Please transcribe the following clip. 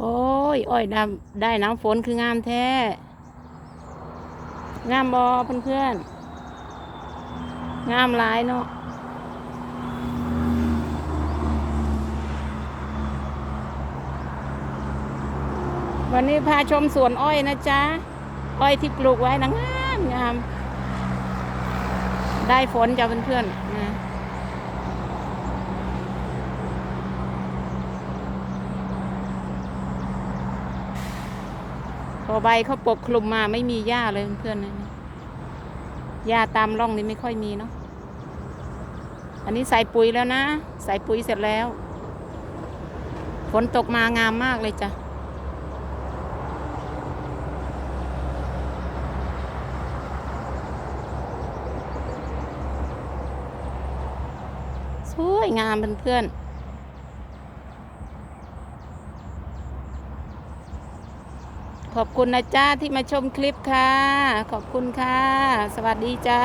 โอ้ย อ้อยดำได้น้ำฝนคืองามแท้ งามบอเพื่อนๆงามหลายเนาะวันนี้พาชมสวนอ้อยนะจ๊ะ อ้อยที่ปลูกไว้นะงามงาม ได้ฝนจ้ะเพื่อนๆนะ อใบเขาปกคลุมมาไม่มีหญ้าเลยเพื่อนๆนะหญ้าตามร่องนี่ไม่ค่อยมีเนาะอันนี้ใส่ปุ๋ยแล้วนะ ใส่ปุ๋ยเสร็จแล้วฝนตกมางามมากเลยจ้ะสวยงามเพื่อนๆ ขอบคุณนะจ้าที่มาชมคลิปค่ะ ขอบคุณค่ะ สวัสดีจ้า